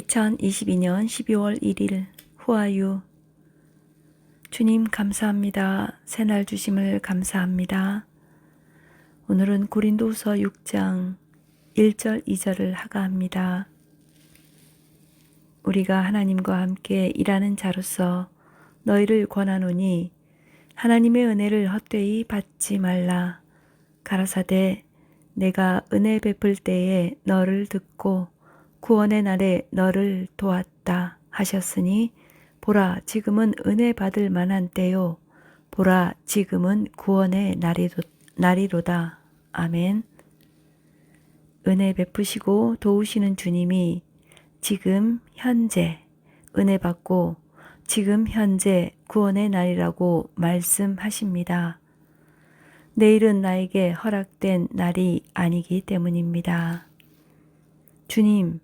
2022년 12월 1일 후아유 주님 감사합니다. 새날 주심을 감사합니다. 오늘은 고린도서 6장 1절 2절을 하가합니다. 우리가 하나님과 함께 일하는 자로서 너희를 권하노니 하나님의 은혜를 헛되이 받지 말라. 가라사대 내가 은혜 베풀 때에 너를 듣고 구원의 날에 너를 도왔다 하셨으니 보라 지금은 은혜 받을 만한 때요 보라 지금은 구원의 날이로, 날이로다 아멘 은혜 베푸시고 도우시는 주님이 지금 현재 은혜 받고 지금 현재 구원의 날이라고 말씀하십니다. 내일은 나에게 허락된 날이 아니기 때문입니다. 주님,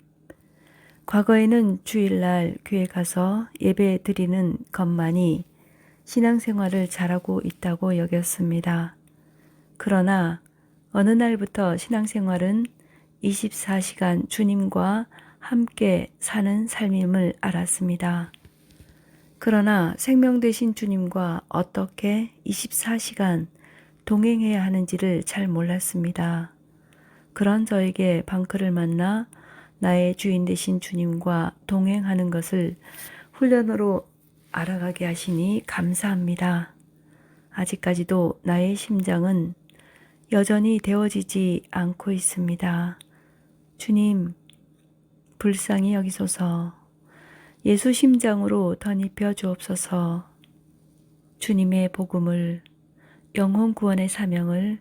과거에는 주일날 교회 가서 예배 드리는 것만이 신앙생활을 잘하고 있다고 여겼습니다. 그러나 어느 날부터 신앙생활은 24시간 주님과 함께 사는 삶임을 알았습니다. 그러나 생명 되신 주님과 어떻게 24시간 동행해야 하는지를 잘 몰랐습니다. 그런 저에게 방크를 만나 나의 주인 되신 주님과 동행하는 것을 훈련으로 알아가게 하시니 감사합니다. 아직까지도 나의 심장은 여전히 데워지지 않고 있습니다. 주님, 불쌍히 여기소서 예수 심장으로 덧입혀 주옵소서 주님의 복음을 영혼 구원의 사명을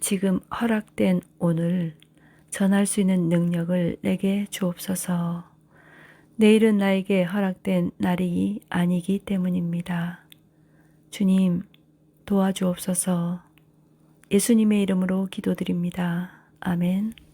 지금 허락된 오늘 전할 수 있는 능력을 내게 주옵소서. 내일은 나에게 허락된 날이 아니기 때문입니다. 주님, 도와주옵소서. 예수님의 이름으로 기도드립니다. 아멘.